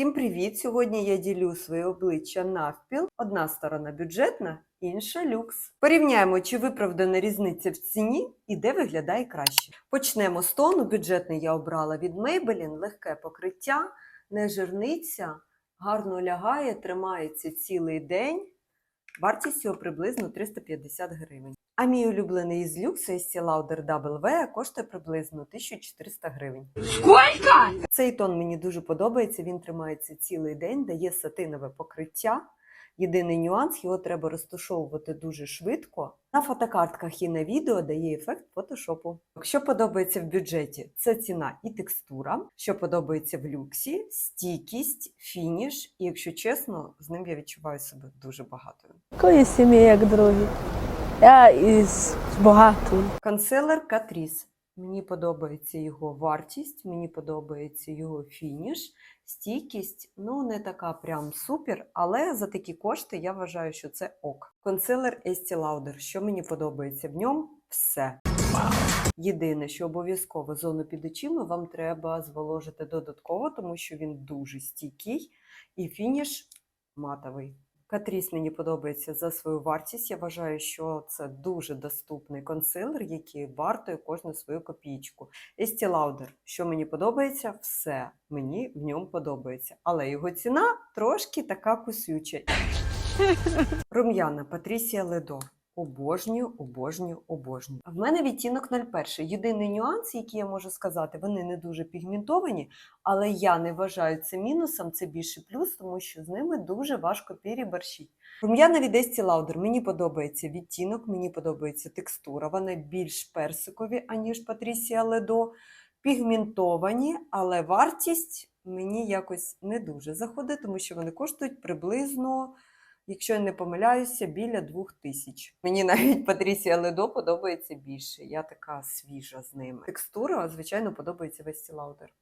Всім привіт! Сьогодні я ділю своє обличчя навпіл. Одна сторона бюджетна, інша люкс. Порівняємо, чи виправдана різниця в ціні і де виглядає краще. Почнемо з тону. Бюджетний я обрала від Maybelline, легке покриття, не жирниця, гарно лягає, тримається цілий день. Вартість його приблизно 350 гривень. А мій улюблений із люксу Estee Lauder Double V коштує приблизно 1400 гривень. Цей тон мені дуже подобається. Він тримається цілий день, дає сатинове покриття. Єдиний нюанс, його треба розташовувати дуже швидко. На фотокартках і на відео дає ефект фотошопу. Що подобається в бюджеті, це ціна і текстура. Що подобається в люксі, стійкість, фініш. І якщо чесно, з ним я відчуваю себе дуже багатою. Такої сім'ї, як другі. Я із багатої. Консилер Catrice. Мені подобається його вартість, мені подобається його фініш, стійкість. Ну, не така прям супер, але за такі кошти я вважаю, що це ок. Консилер Estee Lauder. Що мені подобається в ньому? Все. Єдине, що обов'язково зону під очима вам треба зволожити додатково, тому що він дуже стійкий і фініш матовий. Катріс мені подобається за свою вартість. Я вважаю, що це дуже доступний консилер, який вартує кожну свою копійку. Estee Lauder, що мені подобається, все мені в ньому подобається. Але його ціна трошки така кусюча. Рум'яна Патрісія Ледо. Обожнюю, обожнюю, обожнюю. В мене відтінок 01. Єдиний нюанс, який я можу сказати, вони не дуже пігментовані, але я не вважаю це мінусом, це більше плюс, тому що з ними дуже важко переборщити. Рум'яна від Estee Lauder. Мені подобається відтінок, мені подобається текстура. Вони більш персикові, аніж Патрісія Ледо. Пігментовані, але вартість мені якось не дуже заходить, тому що вони коштують приблизно якщо я не помиляюся, біля двох тисяч. Мені навіть Патрісія Ледо подобається більше. Я така свіжа з ними. Текстура, звичайно, подобається весь лаудер.